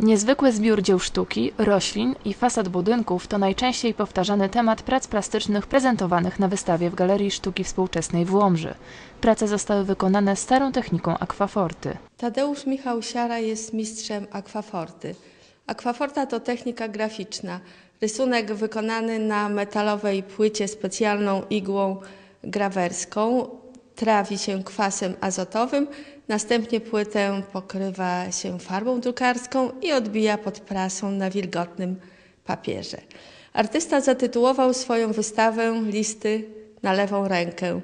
Niezwykły zbiór dzieł sztuki, roślin i fasad budynków to najczęściej powtarzany temat prac plastycznych prezentowanych na wystawie w Galerii Sztuki Współczesnej w Łomży. Prace zostały wykonane starą techniką akwaforty. Tadeusz Michał Siara jest mistrzem akwaforty. Akwaforta to technika graficzna. Rysunek wykonany na metalowej płycie specjalną igłą grawerską trawi się kwasem azotowym, następnie płytę pokrywa się farbą drukarską i odbija pod prasą na wilgotnym papierze. Artysta zatytułował swoją wystawę Listy na lewą rękę.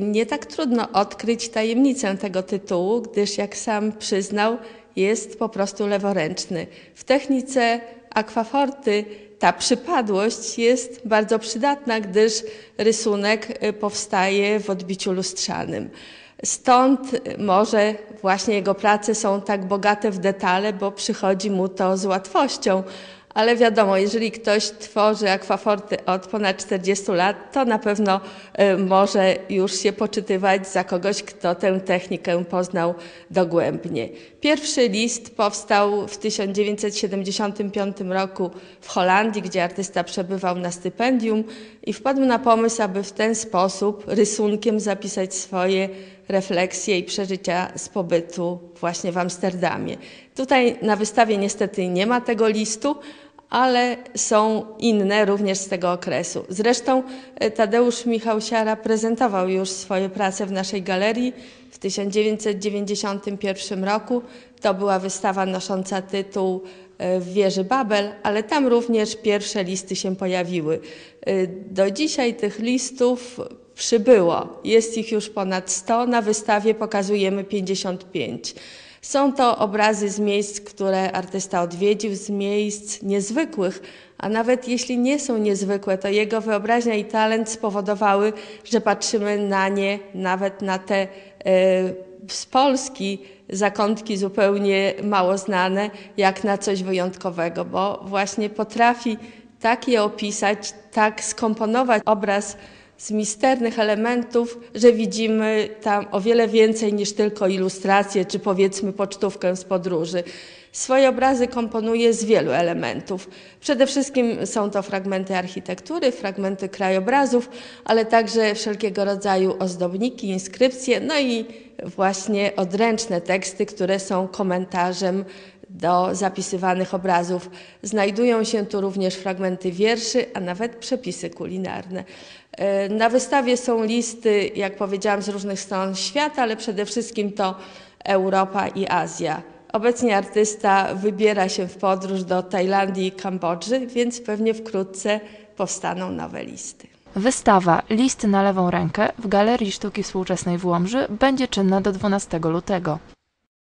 Nie tak trudno odkryć tajemnicę tego tytułu, gdyż jak sam przyznał, jest po prostu leworęczny. W technice akwaforty ta przypadłość jest bardzo przydatna, gdyż rysunek y, powstaje w odbiciu lustrzanym. Stąd może właśnie jego prace są tak bogate w detale, bo przychodzi mu to z łatwością. Ale wiadomo, jeżeli ktoś tworzy akwaforty od ponad 40 lat, to na pewno y, może już się poczytywać za kogoś, kto tę technikę poznał dogłębnie. Pierwszy list powstał w 1975 roku w Holandii, gdzie artysta przebywał na stypendium i wpadł na pomysł, aby w ten sposób rysunkiem zapisać swoje refleksje i przeżycia z pobytu właśnie w Amsterdamie. Tutaj na wystawie niestety nie ma tego listu, ale są inne również z tego okresu. Zresztą e, Tadeusz Michał Siara prezentował już swoje prace w naszej galerii w 1991 roku. To była wystawa nosząca tytuł e, w wieży Babel, ale tam również pierwsze listy się pojawiły. E, do dzisiaj tych listów przybyło. Jest ich już ponad 100, na wystawie pokazujemy 55. Są to obrazy z miejsc, które artysta odwiedził, z miejsc niezwykłych, a nawet jeśli nie są niezwykłe, to jego wyobraźnia i talent spowodowały, że patrzymy na nie, nawet na te e, z Polski zakątki zupełnie mało znane, jak na coś wyjątkowego, bo właśnie potrafi tak je opisać, tak skomponować obraz z misternych elementów, że widzimy tam o wiele więcej niż tylko ilustracje czy powiedzmy pocztówkę z podróży. Swoje obrazy komponuje z wielu elementów. Przede wszystkim są to fragmenty architektury, fragmenty krajobrazów, ale także wszelkiego rodzaju ozdobniki, inskrypcje, no i właśnie odręczne teksty, które są komentarzem do zapisywanych obrazów. Znajdują się tu również fragmenty wierszy, a nawet przepisy kulinarne. E, na wystawie są listy, jak powiedziałam, z różnych stron świata, ale przede wszystkim to Europa i Azja. Obecnie artysta wybiera się w podróż do Tajlandii i Kambodży, więc pewnie wkrótce powstaną nowe listy. Wystawa Listy na lewą rękę w Galerii Sztuki Współczesnej w Łomży będzie czynna do 12 lutego.